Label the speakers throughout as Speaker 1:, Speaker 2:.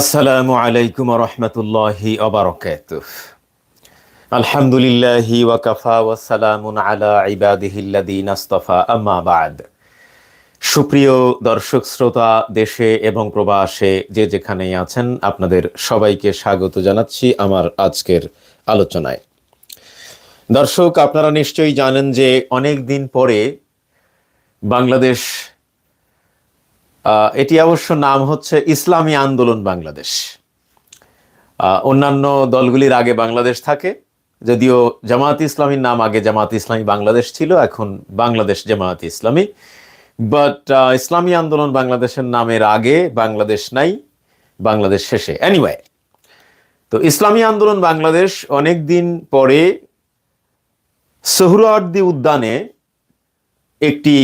Speaker 1: আসসালামু আলাইকুম রহমতুল্লাহি অবরকাত আলহামদুলিল্লাহি ওয়াকাফা ওয়াসালামুন আলা ইবাদিহিল্লাদিন আস্তফা, আম্মা বাদ। সুপ্রিয় দর্শক, শ্রোতা, দেশে এবং প্রবাসে যে যেখানেই আছেন, আপনাদের সবাইকে স্বাগত জানাচ্ছি আমার আজকের আলোচনায়। দর্শক, আপনারা নিশ্চয়ই জানেন যে অনেক দিন পরে বাংলাদেশ এটি অবশ্য নাম হচ্ছে ইসলামী আন্দোলন বাংলাদেশ। অন্যান্য দলগুলির আগে বাংলাদেশ থাকে, যদিও জামাত ইসলামীর নাম আগে জামাত ইসলামী বাংলাদেশ ছিল, এখন বাংলাদেশ জামাত ইসলামী। বাট ইসলামী আন্দোলন বাংলাদেশের নামের আগে বাংলাদেশ নাই, বাংলাদেশ শেষে। এনিওয়ে তো ইসলামী আন্দোলন বাংলাদেশ অনেক দিন পরে সোহরাওয়ার্দী উদ্যানে একটি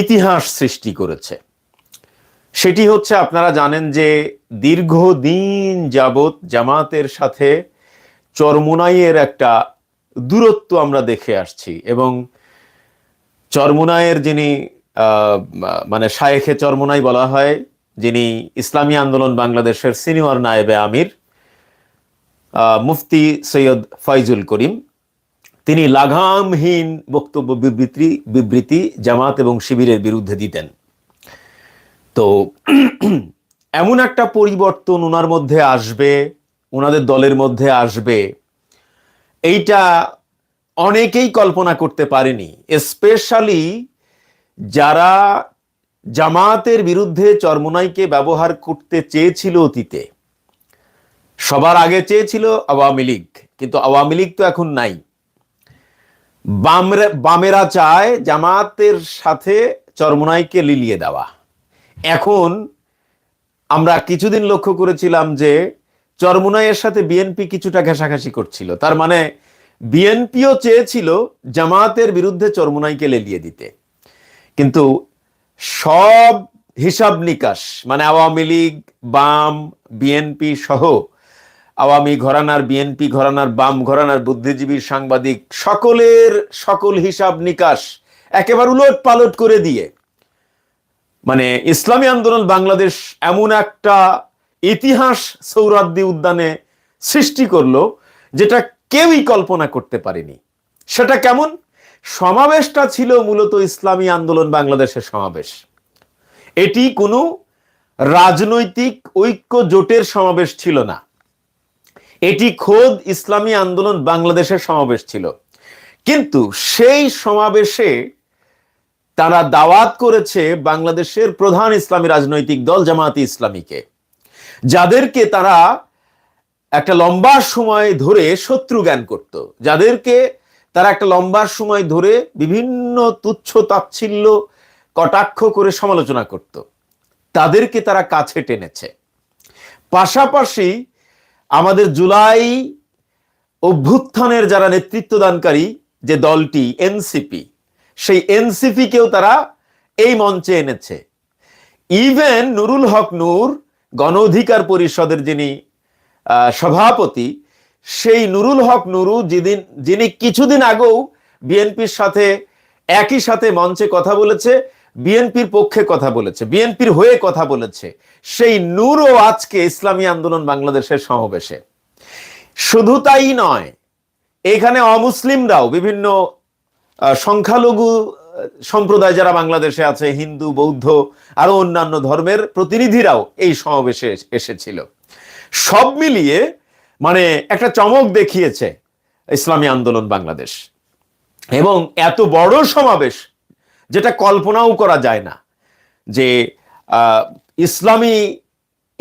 Speaker 1: ইতিহাস সৃষ্টি করেছে। সেটি হচ্ছে আপনারা জানেন যে দীর্ঘদিন যাবৎ জামাতের সাথে চরমুনাইয়ের একটা দূরত্ব আমরা দেখে আসছি এবং চরমুনাইয়ের যিনি মানে শায়েখে চরমুনাই বলা হয়, যিনি ইসলামী আন্দোলন বাংলাদেশের সিনিয়র নায়েবে আমির মুফতি সৈয়দ ফয়জুল করিম, তিনি লাগামহীন বক্তব্য বিবৃতি বিবৃতি জামাত এবং শিবিরের বিরুদ্ধে দিতেন। তো এমন একটা পরিবর্তন ওনার মধ্যে আসবে ওনাদের দলের মধ্যে আসবে। এইটা অনেকেই কল্পনা করতে পারেনি স্পেশালি যারা জামাতের বিরুদ্ধে চরমোনাইকে ব্যবহার করতে চেয়েছিল অতীতে। সবার আগে চেয়েছিল আওয়ামী লীগ, কিন্তু আওয়ামী লীগ তো এখন নাই। বামরা বামেরা চায় জামাতের সাথে চরমোনাইকে লিলিয়ে দেওয়া। এখন আমরা কিছুদিন লক্ষ্য করেছিলাম যে চরমুনাইয়ের সাথে বিএনপি কিছুটা ঘেঁষাঘাষি করছিল। তার মানে বিএনপিও চেয়েছিল জামাতের বিরুদ্ধে চরমুনাইকে লেলিয়ে দিতে। কিন্তু সব হিসাব নিকাশ মানে আওয়ামী লীগ, বাম, বিএনপি সহ আওয়ামী ঘরানার বিএনপি, ঘরানার বাম, ঘরানার বুদ্ধিজীবী সাংবাদিক, সকলের সকল হিসাব নিকাশ একেবারে উলট পালট করে দিয়ে মানে ইসলামী আন্দোলন বাংলাদেশ এমন একটা ইতিহাস সৌরাদ্দি উদ্যানে সৃষ্টি করল, যেটা কেউই কল্পনা করতে পারেনি। সেটা কেমন? সমাবেশটা ছিল মূলত ইসলামী আন্দোলন বাংলাদেশের সমাবেশ। এটি কোনো রাজনৈতিক ঐক্য জোটের সমাবেশ ছিল না। এটি খোদ ইসলামী আন্দোলন বাংলাদেশের সমাবেশ ছিল। কিন্তু সেই সমাবেশে তারা দাওয়াত করেছে বাংলাদেশের প্রধান ইসলামী রাজনৈতিক দল জামায়াতে ইসলামীকে, যাদেরকে তারা একটা লম্বা সময় ধরে শত্রু জ্ঞান করত, যাদেরকে তারা একটা লম্বা সময় ধরে বিভিন্ন তুচ্ছ তাচ্ছিল্য, কটাক্ষ করে সমালোচনা করত, তাদেরকে তারা কাছে টেনেছে। পাশাপাশি আমাদের জুলাই অভ্যুত্থানের যারা নেতৃত্বদানকারী যে দলটি, এনসিপি সেই এনসিপি কেও তারা এই মঞ্চে এনেছে। ইভেন নুরুল হক নূর, গণ অধিকার পরিষদের যিনি সভাপতি, সেই নুরুল হক নুরু যেদিন, যিনি কিছুদিন আগেও বিএনপির সাথে, একই সাথে মঞ্চে কথা বলেছে, বিএনপির পক্ষে কথা বলেছে, বিএনপির হয়ে কথা বলেছে, সেই নূরও আজকে ইসলামী আন্দোলন বাংলাদেশের সমাবেশে। শুধু তাই নয়, এখানে অমুসলিমরাও বিভিন্ন সংখ্যালঘু সম্প্রদায় যারা বাংলাদেশে আছে, হিন্দু, বৌদ্ধ, আরও অন্যান্য ধর্মের প্রতিনিধিরাও এই সমাবেশে এসেছিল। সব মিলিয়ে মানে একটা চমক দেখিয়েছে ইসলামী আন্দোলন বাংলাদেশ। এবং এত বড় সমাবেশ যেটা কল্পনাও করা যায় না যে ইসলামী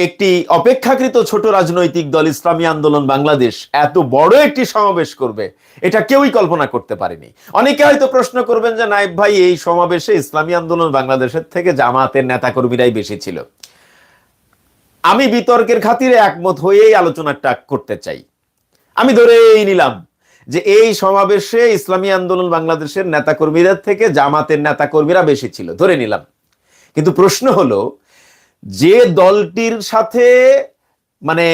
Speaker 1: একটি অপেক্ষাকৃত ছোট রাজনৈতিক দল ইসলামী আন্দোলন বাংলাদেশ এত বড় একটি সমাবেশ করবে, এটা কেউই কল্পনা করতে পারেনি। অনেকে হয়তো প্রশ্ন করবেন যে নাইব ভাই, এই সমাবেশে ইসলামী আন্দোলন বাংলাদেশের থেকে জামাতের নেতাকর্মীরাই বেশি ছিল? আমি বিতর্কের খাতিরে একমত হয়েই আলোচনাটা করতে চাই। আমি ধরেই নিলাম যে, এই সমাবেশে ইসলামী আন্দোলন বাংলাদেশের নেতাকর্মীরা থেকে জামাতের নেতাকর্মীরা বেশি ছিল, ধরে নিলাম। কিন্তু প্রশ্ন হলো যে দলটির সাথে মানে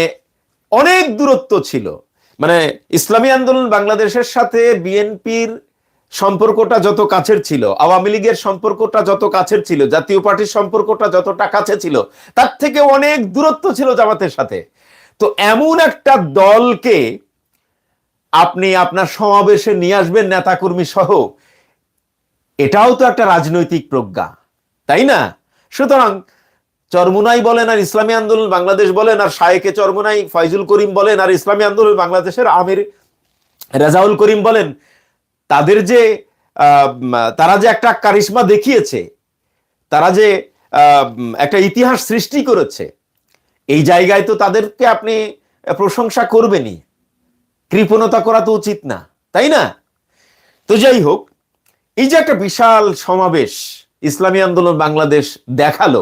Speaker 1: অনেক দূরত্ব ছিল মানে ইসলামী আন্দোলন বাংলাদেশের সাথে বিএনপির সম্পর্কটা যত কাছের ছিল, আওয়ামী লীগের সম্পর্কটা যত কাছের ছিল, জাতীয় পার্টির সম্পর্কটা যতটা কাছে ছিল, তার থেকে অনেক দূরত্ব ছিল জামাতের সাথে। তো এমন একটা দলকে আপনি আপনার সমাবেশে নিয়ে আসবেন, নেতাকর্মী সহ, এটাও তো একটা রাজনৈতিক প্রজ্ঞা, তাই না? সুতরাং চরমুনাই বলেন আর ইসলামী আন্দোলন বাংলাদেশ বলেন আর শায়েকে চরমুনাই, ফয়জুল করিম বলেন আর ইসলামী আন্দোলন বাংলাদেশের আমির রেজাউল করিম বলেন, তাদের যে তারা যে একটা কারিশমা দেখিয়েছে, তারা যে একটা ইতিহাস সৃষ্টি করেছে, এই জায়গায় তো তাদেরকে আপনি প্রশংসা করবেনই। কৃপণতা করা তো উচিত না, তাই না? তো যাই হোক, এই যে একটা বিশাল সমাবেশ ইসলামী আন্দোলন বাংলাদেশ দেখাল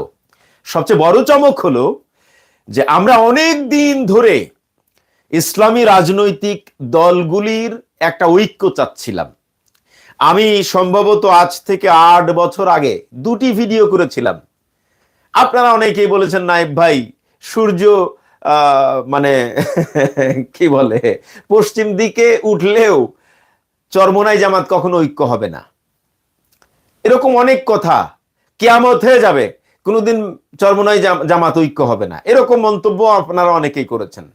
Speaker 1: সবচেয়ে বড় চমক হলো যে আমরা অনেক দিন ধরে ইসলামী রাজনৈতিক দলগুলির একটা ঐক্য চাচ্ছিলাম। আমি সম্ভবত আজ থেকে আট বছর আগে দুটি ভিডিও করেছিলাম। আপনারা অনেকেই বলেছেন নাইব ভাই, সূর্য মানে কি বলে, পশ্চিম দিকে উঠলেও চরমোনাই জামাত কখনো ঐক্য হবে না। এরকম অনেক কথা কেয়ামত হয়ে যাবে। কোনোদিন চরমোনাই জামাত ঐক্য হবে না। এরকম মন্তব্য আপনারা অনেকেই করেছেন।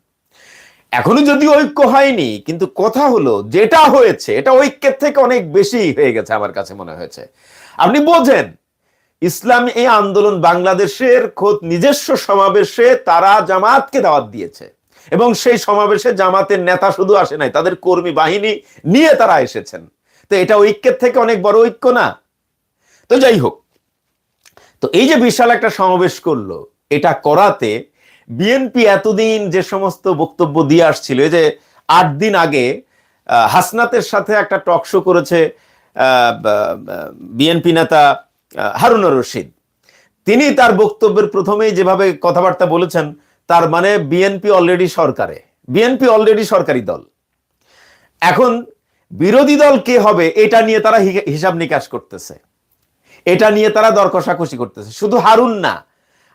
Speaker 1: এখনও যদি ঐক্য হয়নি, কিন্তু কথা হলো যেটা হয়েছে, এটা ঐক্যের থেকে অনেক বেশি হয়ে গেছে আমার কাছে মনে হয়েছে। আপনি বোঝেন, ইসলাম এই আন্দোলন বাংলাদেশের খোদ নিজস্ব সমাবেশে তারা জামাতকে দাওয়াত দিয়েছে। এবং সেই সমাবেশে জামাতের নেতা শুধু আসে নাই, তাদের কর্মী বাহিনী নিয়ে তারা এসেছেন। তো এটা ঐক্যের থেকে অনেক বড় ঐক্য না? তো যাই হোক তো এই যে বিশাল একটা সমাবেশ করল, এটা করাতে বিএনপি এতদিন যে সমস্ত বক্তব্য দিয়ে আসছিল যে আট দিন আগে হাসনাতের সাথে একটা টক শো করেছে বিএনপি নেতা হারুনুর রশিদ। তিনি তার বক্তব্যের প্রথমেই যেভাবে কথাবার্তা বলেছেন, তার মানে বিএনপি অলরেডি সরকারে। বিএনপি অলরেডি সরকারি দল। এখন বিরোধী দল কে হবে, এটা নিয়ে তারা হিসাব নিকাশ করতেছে। এটা নিয়ে তারা দর কষাকষি করতেছে। শুধু হারুন না,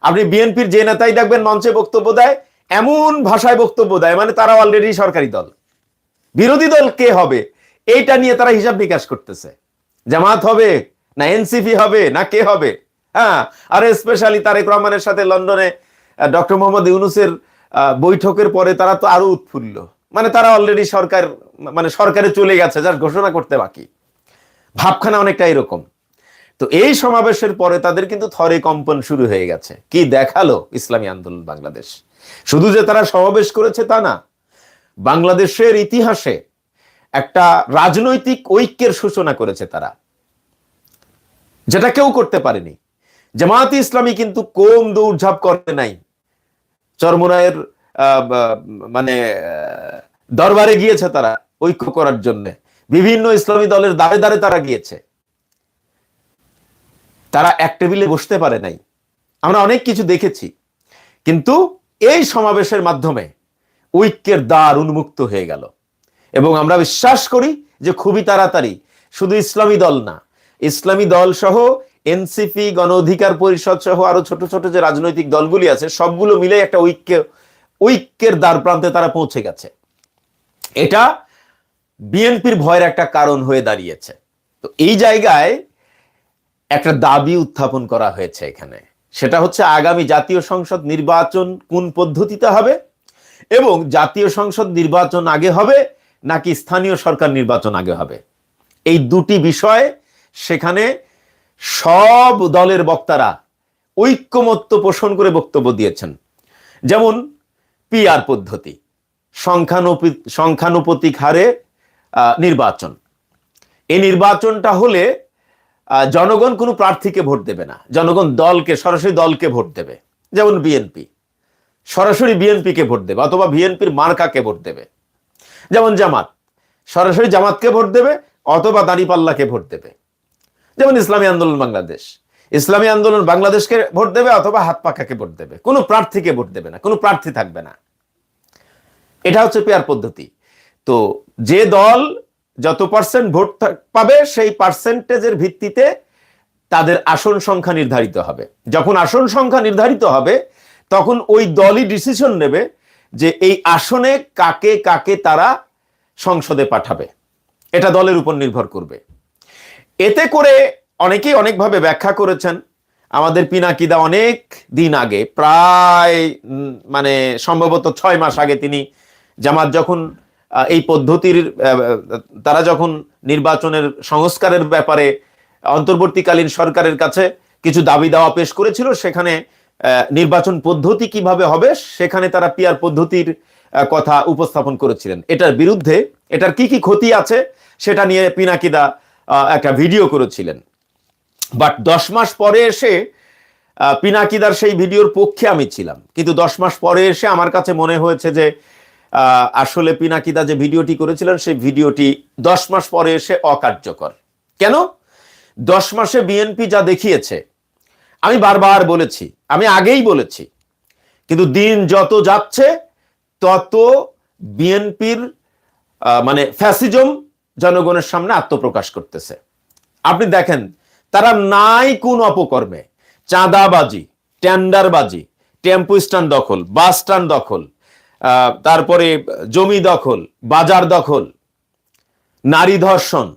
Speaker 1: আপনি বিএনপির যে নেতাই দেখবেন মঞ্চে বক্তব্য দেয়, এমন ভাষায় বক্তব্য দেয় মানে তারা অলরেডি সরকারি দল। বিরোধী দল কে হবে, এইটা নিয়ে তারা হিসাব নিকাশ করতেছে। জামাত হবে, না এনসিপি হবে, না কে হবে? হ্যাঁ আর স্পেশালি তারেক রহমানের সাথে লন্ডনে ডক্টর মোহাম্মদ ইউনুসের বৈঠকের পরে তারা তো আরও উৎফুল্ল। মানে তারা অলরেডি সরকার মানে সরকারে চলে গেছে, যার ঘোষণা করতে বাকি। ভাবখানা অনেকটা এরকম। তো এই সমাবেশের পরে তাদের কিন্তু থরে কম্পন শুরু হয়ে গেছে। কি দেখাল ইসলামী আন্দোলন বাংলাদেশ? শুধু যে তারা সমাবেশ করেছে তা না বাংলাদেশের ইতিহাসে একটা রাজনৈতিক ঐক্যের সূচনা করেছে তারা। যেটা কেউ করতে পারেনি। জামায়াতে ইসলামী কিন্তু কোম দৌড়ঝাঁপ করে নাই। চরমোনায়ের আহ, মানে দরবারে গিয়েছে তারা ঐক্য করার জন্য। বিভিন্ন ইসলামী দলের দাঁড়ে দাঁড়ে তারা গিয়েছে। তারা এক টেবিলে বসতে পারে নাই। আমরা অনেক কিছু দেখেছি। কিন্তু এই সমাবেশের মাধ্যমে ঐক্যের দ্বার উন্মুক্ত হয়ে গেল। এবং আমরা বিশ্বাস করি যে খুবই তাড়াতাড়ি, শুধু ইসলামী দল না, ইসলামী দল সহ এনসিপি, গণ অধিকার পরিষদ সহ আরও ছোট ছোট যে রাজনৈতিক দলগুলি আছে, সবগুলো মিলে একটা ঐক্য, ঐক্যের দ্বার প্রান্তে তারা পৌঁছে গেছে। এটা বিএনপির ভয়ের একটা কারণ হয়ে দাঁড়িয়েছে। তো এই জায়গায় একটা দাবি উত্থাপন করা হয়েছে এখানে। সেটা হচ্ছে আগামী জাতীয় সংসদ নির্বাচন কোন পদ্ধতিতে হবে এবং জাতীয় সংসদ নির্বাচন আগে হবে নাকি স্থানীয় সরকার নির্বাচন আগে হবে? এই দুটি বিষয় সেখানে সব দলের বক্তারা ঐক্যমত্য পোষণ করে বক্তব্য দিয়েছেন। যেমন পিআর পদ্ধতি, সংখ্যানুপি, সংখ্যানুপতিক হারে নির্বাচন। এই নির্বাচনটা হলে জনগণ কোনো প্রার্থীকে ভোট দেবে না। জনগণ দলকে, সরাসরি দলকে ভোট দেবে। যেমন বিএনপি সরাসরি বিএনপিকে ভোট দেবে, অথবা বিএনপির মার্কাকে ভোট দেবে। যেমন জামাত। সরাসরি জামাতকে ভোট দেবে, অথবা দাঁড়িপাল্লাকে ভোট দেবে। যেমন ইসলামী আন্দোলন বাংলাদেশ। ইসলামী আন্দোলন বাংলাদেশকে ভোট দেবে, অথবা হাত পাকাকে ভোট দেবে। কোনো প্রার্থীকে ভোট দেবে না, কোনো প্রার্থী থাকবে না। এটা হচ্ছে পেয়ার পদ্ধতি। তো যে দল যত পার্সেন্ট ভোট পাবে, সেই পার্সেন্টেজের ভিত্তিতে তাদের আসন সংখ্যা নির্ধারিত হবে। যখন আসন সংখ্যা নির্ধারিত হবে, তখন ওই দলই ডিসিশন নেবে যে এই আসনে কাকে কাকে তারা সংসদে পাঠাবে। এটা দলের উপর নির্ভর করবে। এতে করে অনেকেই অনেকভাবে ব্যাখ্যা করেছেন, আমাদের পিনাকিদা অনেক দিন আগে, প্রায় মানে সম্ভবত ছয় মাস আগে তিনি জামাত যখন এই পদ্ধতির তারা যখন নির্বাচনের সংস্কারের ব্যাপারে অন্তর্বর্তীকালীন সরকারের কাছে কিছু দাবি দাওয়া পেশ করেছিল, সেখানে নির্বাচন পদ্ধতি কীভাবে হবে, সেখানে তারা পিয়ার পদ্ধতির কথা উপস্থাপন করেছিলেন। এটার বিরুদ্ধে, এটার কি কি ক্ষতি আছে, সেটা নিয়ে পিনাকিদা একটা ভিডিও করেছিলেন। বাট দশ মাস পরে এসে পিনাকিদার সেই ভিডিওর পক্ষে আমি ছিলাম। কিন্তু দশ মাস পরে এসে আমার কাছে মনে হয়েছে যে আসলে পিনাকিদা যে ভিডিওটি করেছিলেন, সেই ভিডিওটি দশ মাস পরে এসে অকার্যকর। কেন? দশ মাসে বিএনপি যা দেখিয়েছে, আমি বারবার বলেছি, আমি আগেই বলেছি, কিন্তু দিন যত যাচ্ছে, তত বিএনপির মানে ফ্যাসিজম জনগণের সামনে আত্মপ্রকাশ করতেছে। আপনি দেখেন, তারা নাই কোন অপকর্মে, চাঁদাবাজি, টেন্ডারবাজি, টেম্পো স্ট্যান্ড দখল, বাস স্ট্যান্ড দখল তারপরে জমি দখল, বাজার দখল, নারী ধর্ষণ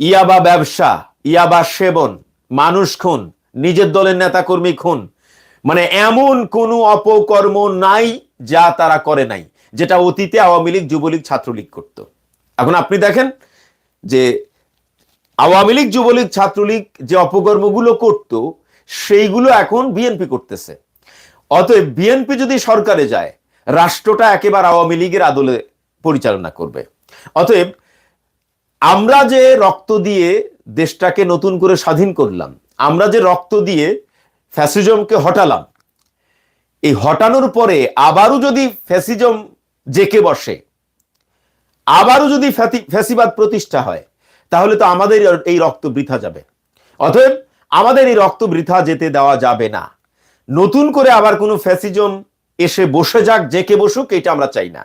Speaker 1: ইয়াবা ব্যবসা ইয়াবা সেবন, মানুষ খুন, নিজের দলের নেতাকর্মী খুন। মানে এমন কোনো অপকর্ম নাই যা তারা করে নাই, যেটা অতীতে আওয়ামী লীগ, যুবলীগ, ছাত্রলীগ করত। এখন আপনি দেখেন যে আওয়ামী লীগ, যুবলীগ, ছাত্রলীগ যে অপকর্মগুলো করত, সেইগুলো এখন বিএনপি করতেছে। অতএব বিএনপি যদি সরকারে যায়, রাষ্ট্রটা একেবারে আওয়ামী লীগের আদলে পরিচালনা করবে। অতএব আমরা যে রক্ত দিয়ে দেশটাকে নতুন করে স্বাধীন করলাম, আমরা যে রক্ত দিয়ে ফ্যাসিজমকে হটালাম, এই হটানোর পরে আবারও যদি ফ্যাসিজম জেকে বসে, আবারও যদি ফ্যাসিবাদ প্রতিষ্ঠা হয়, তাহলে তো আমাদের এই রক্ত বৃথা যাবে। অতএব আমাদের এই রক্ত বৃথা যেতে দেওয়া যাবে না। নতুন করে আবার কোনো ফ্যাসিজম এসে বসে যাক জেকে বসুক, এটা আমরা চাই না।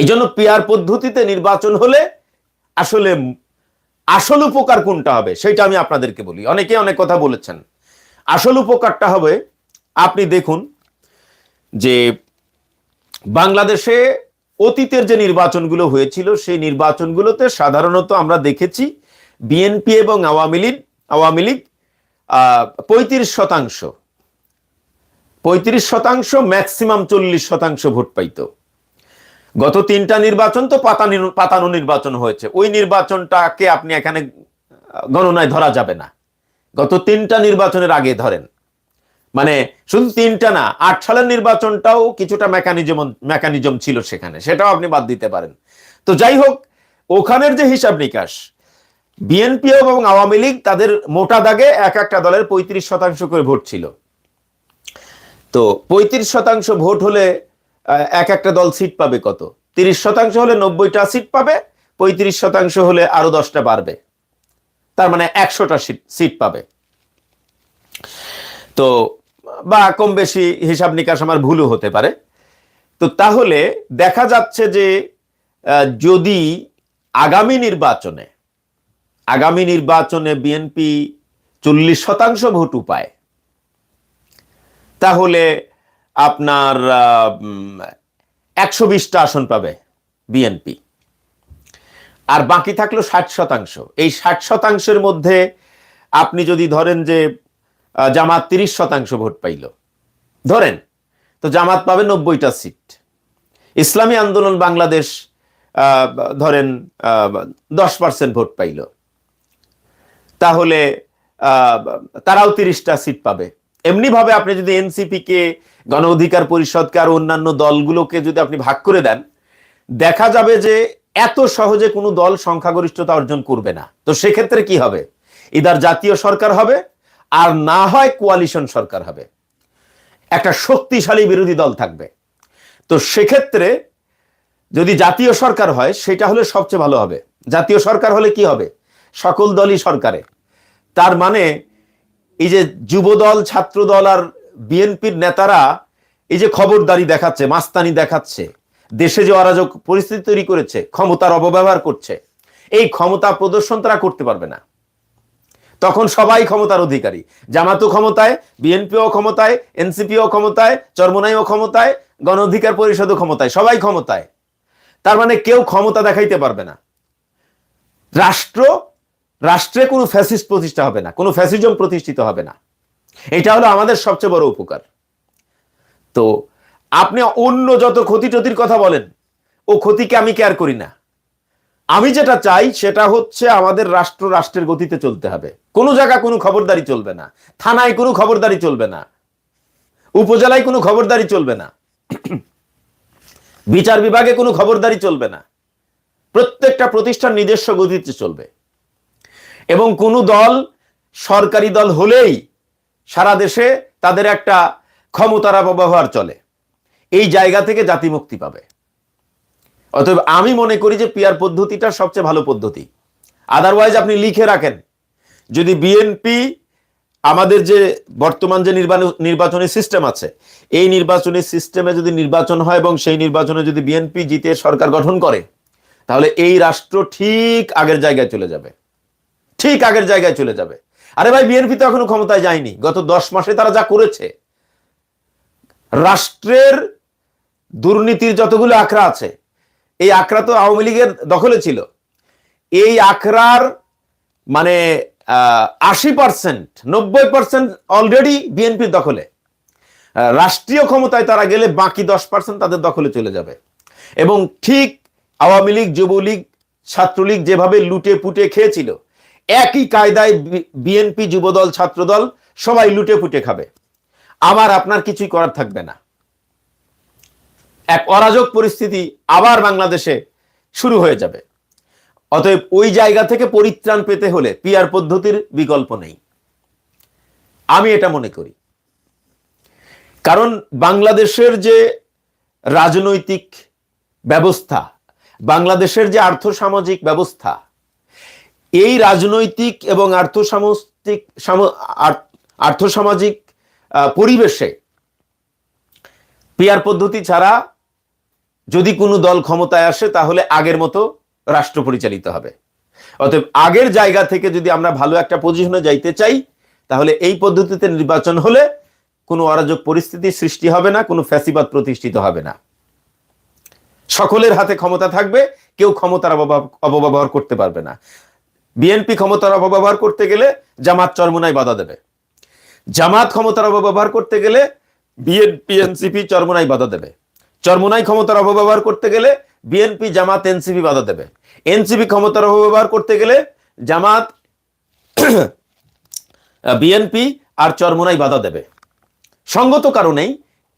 Speaker 1: এই জন্য পিয়ার পদ্ধতিতে নির্বাচন হলে আসলে আসল উপকার কোনটা হবে, সেটা আমি আপনাদেরকে বলি। অনেকে অনেক কথা বলেছেন। আসল উপকারটা হবে, আপনি দেখুন যে বাংলাদেশে অতীতের যে নির্বাচনগুলো হয়েছিল, সেই নির্বাচনগুলোতে সাধারণত আমরা দেখেছি, বিএনপি এবং আওয়ামী লীগ আওয়ামী লীগ পঁয়ত্রিশ শতাংশ। পঁয়ত্রিশ শতাংশ ম্যাক্সিমাম চল্লিশ শতাংশ ভোট পাইতো। গত তিনটা নির্বাচন তো পাতানি, পাতানো নির্বাচন হয়েছে। ওই নির্বাচনটাকে আপনি এখানে গণনায় ধরা যাবে না। গত তিনটা নির্বাচনের আগে ধরেন। মানে শুধু তিনটা না, আট সালের নির্বাচনটাও কিছুটা মেকানিজম মেকানিজম ছিল সেখানে। সেটাও আপনি বাদ দিতে পারেন। তো যাই হোক, ওখানের যে হিসাব নিকাশ বিএনপি এবং আওয়ামী লীগ তাদের মোটা দাগে এক একটা দলের পঁয়ত্রিশ শতাংশ করে ভোট ছিল। তো পঁয়ত্রিশ শতাংশ ভোট হলে এক একটা দল সিট পাবে কত? তিরিশ শতাংশ হলে নব্বইটা সিট পাবে, পঁয়ত্রিশ শতাংশ হলে আরও দশটা বাড়বে। তার মানে একশোটা সিট সিট পাবে। তো, বা কম বেশি হিসাব নিকাশ আমার ভুলও হতে পারে। তো তাহলে দেখা যাচ্ছে যে যদি আগামী নির্বাচনে আগামী নির্বাচনে বিএনপি চল্লিশ শতাংশ ভোট পায় তাহলে আপনার একশো বিশটা আসন পাবে বিএনপি। আর বাকি থাকল ষাট শতাংশ। এই ষাট শতাংশের মধ্যে আপনি যদি ধরেন যে জামাত তিরিশ শতাংশ ভোট পাইল। ধরেন, তো জামাত পাবে নব্বইটা সিট। ইসলামী আন্দোলন বাংলাদেশ ধরেন দশ পার্সেন্ট ভোট পাইল। তাহলে তারাও তিরিশটা সিট পাবে। এমনি ভাবে আপনি যদি এনসিপি কে গণ অধিকার পরিষদকে আর অন্যান্য দলগুলোকে যদি আপনি ভাগ করে দেন, দেখা যাবে যে এত সহজে কোনো দল সংখ্যাগরিষ্ঠতা অর্জন করবে না। তো সেক্ষেত্রে কি হবে? ইদার জাতীয় সরকার হবে, আর না হয় কোয়ালিশন সরকার হবে। একটা শক্তিশালী বিরোধী দল থাকবে। তো সেক্ষেত্রে যদি জাতীয় সরকার হয়, সেটা হলে সবচেয়ে ভালো হবে। জাতীয় সরকার হলে কি হবে? সকল দলই সরকারে। তার মানে এই যে যুবদল, ছাত্রদল আর বিএনপির নেতারা এই যে খবরদারি দেখাচ্ছে, মাস্তানি দেখাচ্ছে, দেশে যে অরাজক পরিস্থিতি তৈরি করেছে, ক্ষমতার অপব্যবহার করছে, এই ক্ষমতা প্রদর্শন তারা করতে পারবে না। তখন সবাই ক্ষমতার অধিকারী। জামাতও ক্ষমতায়, বিএনপিও ক্ষমতায়, এনসিপিও ক্ষমতায়, চরমনাইও ক্ষমতায়, গণ অধিকার পরিষদও ক্ষমতায়, সবাই ক্ষমতায়। তার মানে কেউ ক্ষমতা দেখাইতে পারবে না। রাষ্ট্র রাষ্ট্রে কোনো ফ্যাসিস্ট প্রতিষ্ঠা হবে না, কোনো ফ্যাসিজম প্রতিষ্ঠিত হবে না। এটা হলো আমাদের সবচেয়ে বড় উপকার। তো আপনি অন্য যত ক্ষতি টতির কথা বলেন, ও ক্ষতিকে আমি কেয়ার করি না। আমি যেটা চাই, সেটা হচ্ছে আমাদের রাষ্ট্র রাষ্ট্রের গতিতে চলতে হবে। কোনো জায়গা কোনো খবরদারি চলবে না, থানায় কোনো খবরদারি চলবে না, উপজেলায় কোনো খবরদারি চলবে না, বিচার বিভাগে কোনো খবরদারি চলবে না। প্রত্যেকটা প্রতিষ্ঠান নিজস্ব গতিতে চলবে। এবং কোনো দল সরকারি দল হলেই সারা দেশে তাদের একটা ক্ষমতার অপব্যবহার চলে। এই জায়গা থেকে জাতি মুক্তি পাবে। অতএব আমি মনে করি যে পিয়ার পদ্ধতিটা সবচেয়ে ভালো পদ্ধতি। আদারওয়াইজ আপনি লিখে রাখেন। যদি বিএনপি আমাদের যে বর্তমান যে নির্বাচন, নির্বাচনী সিস্টেম আছে, এই নির্বাচনী সিস্টেমে যদি নির্বাচন হয় এবং সেই নির্বাচনে যদি বিএনপি জিতে সরকার গঠন করে, তাহলে এই রাষ্ট্র ঠিক আগের জায়গায় চলে যাবে। ঠিক আগের জায়গায় চলে যাবে। আরে ভাই, বিএনপি তো এখনও ক্ষমতায় যায়নি। গত দশ মাসে তারা যা করেছে, রাষ্ট্রের দুর্নীতির যতগুলো আখড়া আছে, এই আখড়া তো আওয়ামী লীগের দখলে ছিল। এই আখড়ার মানে আশি পার্সেন্ট, নব্বই পার্সেন্ট অলরেডি বিএনপির দখলে। রাষ্ট্রীয় ক্ষমতায় তারা গেলে বাকি দশ পার্সেন্ট তাদের দখলে চলে যাবে। এবং ঠিক আওয়ামী লীগ, যুবলীগ, ছাত্রলীগ যেভাবে লুটে পুটে খেয়েছিল একই কায়দায় বিএনপি যুবদল, ছাত্রদল সবাই লুটে পুটে খাবে। আমার আপনার কিছুই করার থাকবে না। এক অরাজক পরিস্থিতি আবার বাংলাদেশে শুরু হয়ে যাবে। অতএব ওই জায়গা থেকে পরিত্রাণ পেতে হলে পিয়ার পদ্ধতির বিকল্প নেই। আমি এটা মনে করি। কারণ বাংলাদেশের যে রাজনৈতিক ব্যবস্থা, বাংলাদেশের যে আর্থসামাজিক ব্যবস্থা এই রাজনৈতিক এবং আর্থসামাজিক সাম- আর্থসামাজিক পরিবেশে পিয়ার পদ্ধতি ছাড়া যদি কোনো দল ক্ষমতায় আসে, তাহলে আগের মতো রাষ্ট্র পরিচালিত হবে। অতএব আগের জায়গা থেকে যদি আমরা ভালো একটা পজিশনে যাইতে চাই, তাহলে এই পদ্ধতিতে নির্বাচন হলে কোনো অরাজক পরিস্থিতি সৃষ্টি হবে না, কোনো ফ্যাসিবাদ প্রতিষ্ঠিত হবে না। সকলের হাতে ক্ষমতা থাকবে, কেউ ক্ষমতার অপব্যব- অপব্যবহার করতে পারবে না। বিএনপি ক্ষমতার অপব্যবহার করতে গেলে জামাত চরমুনায় বাধা দেবে। জামাত ক্ষমতার অপব্যবহার করতে গেলে বিএনপি, এনসিপি চরমুনায় বাধা দেবে। চরমুনাই ক্ষমতার অপব্যবহার করতে গেলে বিএনপি, জামাত, এনসিপি বাধা দেবে। এনসিপি ক্ষমতার অপব্যবহার করতে গেলে জামাত, বিএনপি আর চরমুনাই বাধা দেবে। সঙ্গত কারণেই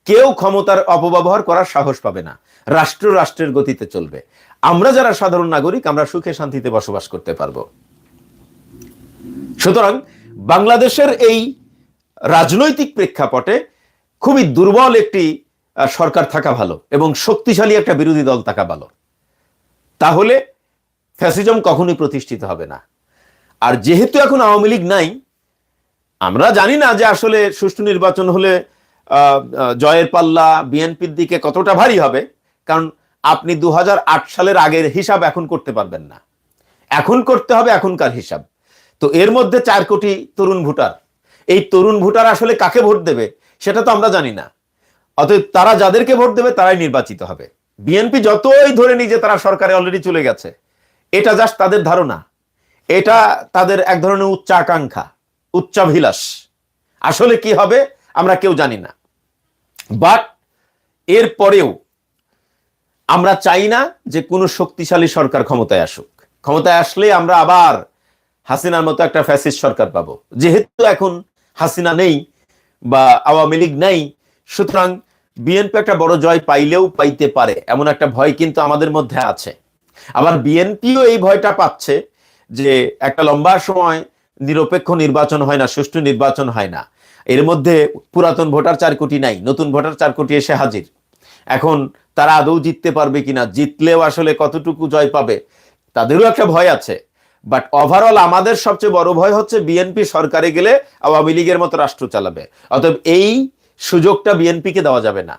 Speaker 1: কেউ ক্ষমতার অপব্যবহার করার সাহস পাবে না। রাষ্ট্র রাষ্ট্রের গতিতে চলবে। আমরা যারা সাধারণ নাগরিক, আমরা সুখে শান্তিতে বসবাস করতে পারব। সুতরাং বাংলাদেশের এই রাজনৈতিক প্রেক্ষাপটে খুবই দুর্বল একটি সরকার থাকা ভালো এবং শক্তিশালী একটা বিরোধী দল থাকা ভালো। তাহলে ফ্যাসিজম কখনোই প্রতিষ্ঠিত হবে না। আর যেহেতু এখন আওয়ামী লীগ নাই, আমরা জানি না যে আসলে সুষ্ঠু নির্বাচন হলে জয়ের পাল্লা বিএনপির দিকে কতটা ভারী হবে, কারণ আপনি দু হাজার আট সালের আগের হিসাব এখন করতে পারবেন না। এখন করতে হবে এখনকার হিসাব। তো এর মধ্যে চার কোটি তরুণ ভোটার। এই তরুণ ভোটার আসলে কাকে ভোট দেবে সেটা তো আমরা জানি না। অতএব তারা যাদেরকে ভোট দেবে তারাই নির্বাচিত হবে। বিএনপি যতই ধরে নিয়ে যে তারা সরকারে অলরেডি চলে গেছে, এটা জাস্ট তাদের ধারণা। এটা তাদের এক ধরনের উচ্চাকাঙ্ক্ষা, উচ্চাভিলাষ। আসলে কি হবে আমরা কেউ জানি না। বাট এর পরেও আমরা চাই না যে কোনো শক্তিশালী সরকার ক্ষমতায় আসুক। ক্ষমতায় আসলে আমরা আবার হাসিনার মতো একটা ফ্যাসিস্ট সরকার পাবো। যেহেতু এখন হাসিনা নেই বা আওয়ামী লীগ নেই, সুতরাং বিএনপি একটা বড় জয় পাইলেও পাইতে পারে, এমন একটা ভয় কিন্তু আমাদের মধ্যে আছে। আবার বিএনপিও এই ভয়টা পাচ্ছে যে একটা লম্বা সময় নিরপেক্ষ নির্বাচন হয় না, সুষ্ঠু নির্বাচন হয় না। এর মধ্যে পুরাতন ভোটার চার কোটি নাই, নতুন ভোটার চার কোটি এসে হাজির। এখন তারা আদৌ জিততে পারবে কিনা, জিতলেও আসলে কতটুকু জয় পাবে, তাদেরও একটা ভয় আছে। বাট ওভারঅল আমাদের সবচেয়ে বড় ভয় হচ্ছে বিএনপি সরকারে গেলে আওয়ামী লীগের মতো রাষ্ট্র চালাবে। অতএব এই সুযোগটা বিএনপিকে দেওয়া যাবে না।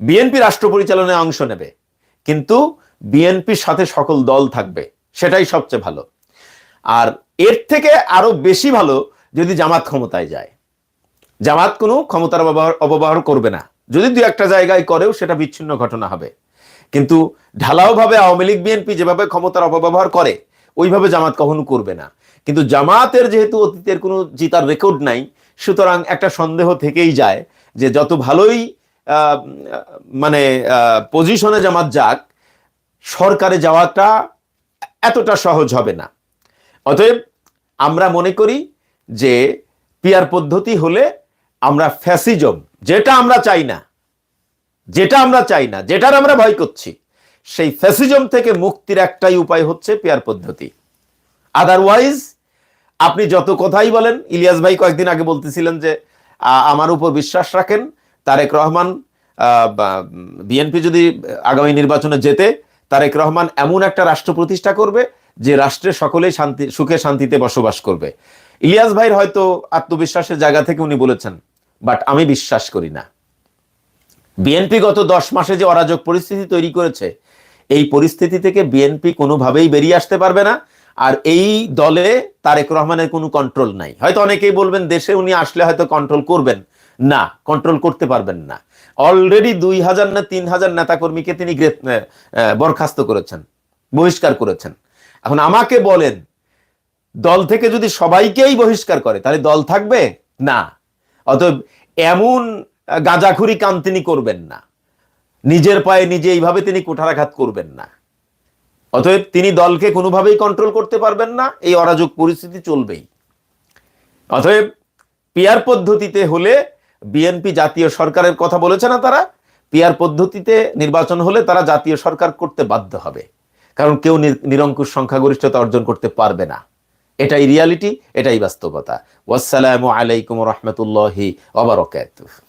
Speaker 1: বিএনপি রাষ্ট্র পরিচালনায় অংশ নেবে, কিন্তু বিএনপির সাথে সকল দল থাকবে, সেটাই সবচেয়ে ভালো। আর এর থেকে আরও বেশি ভালো যদি জামাত ক্ষমতায় যায়। জামাত কোনো ক্ষমতার অপব্যবহার করবে না। যদি দু একটা জায়গায় করেও সেটা বিচ্ছিন্ন ঘটনা হবে। কিন্তু ঢালাওভাবে আওয়ামী লীগ বিএনপি যেভাবে ক্ষমতার অপব্যবহার করে ওইভাবে জামাত কখনো করবে না। কিন্তু জামাতের যেহেতু অতীতের কোনো জিতার রেকর্ড নাই, সুতরাং একটা সন্দেহ থেকেই যায় যে যত ভালোই মানে পজিশনে জামাত যাক, সরকারে যাওয়াটা এতটা সহজ হবে না। অতএব আমরা মনে করি যে পিয়ার পদ্ধতি হলে আমরা ফ্যাসিজম যেটা আমরা চাই না, যেটা আমরা চাই না, যেটার আমরা ভয় করছি সেই ফ্যাসিজম থেকে মুক্তির একটাই উপায় হচ্ছে পেয়ার পদ্ধতি। আদারওয়াইজ আপনি যত কথাই বলেন, ইলিয়াস ভাই কয়েকদিন আগে বলতেছিলেন যে আমার উপর বিশ্বাস রাখেন, তারেক রহমান বিএনপি যদি আগামী নির্বাচনে যেতে তারেক রহমান এমন একটা রাষ্ট্র প্রতিষ্ঠা করবে, যে রাষ্ট্রে সকলেই শান্তি, সুখে শান্তিতে বসবাস করবে। ইলিয়াস ভাইয়ের হয়তো আত্মবিশ্বাসের জায়গা থেকে উনি বলেছেন, বাট আমি বিশ্বাস করি না। বিএনপি গত দশ মাসে যে অরাজক পরিস্থিতি তৈরি করেছে এই পরিস্থিতি থেকে বিএনপি কোনোভাবেই বেরিয়ে আসতে পারবে না। আর এই দলে তারেক রহমানের কোনো কন্ট্রোল নাই। হয়তো অনেকেই বলবেন, দেশে উনি আসলে হয়তো কন্ট্রোল করবেন। না কন্ট্রোল করতে পারবেন না। অলরেডি দুই হাজার না তিন হাজার নেতাকর্মীকে তিনি বরখাস্ত করেছেন, বহিষ্কার করেছেন। এখন আমাকে বলেন, দল থেকে যদি সবাইকেই বহিষ্কার করে, তাহলে দল থাকবে? না। অতএব এমন গাঁজাখুরি কাম তিনি করবেন না। নিজের পায়ে নিজে এইভাবে তিনি কুঠারাঘাত করবেন না। অতএব তিনি দলকে কোনোভাবেই কন্ট্রোল করতে পারবেন না, এই অরাজক পরিস্থিতি চলবেই। অতএব পিয়ার পদ্ধতিতে হলে বিএনপি জাতীয় সরকারের কথা বলেছে না তারা? পিয়ার পদ্ধতিতে নির্বাচন হলে তারা জাতীয় সরকার করতে বাধ্য হবে। কারণ কেউ নির- নিরঙ্কুশ সংখ্যাগরিষ্ঠতা অর্জন করতে পারবে না। এটাই রিয়ালিটি এটাই বাস্তবতা। ওয়াসসালামু আলাইকুম রহমতুল্লাহি ওবারকাতুহ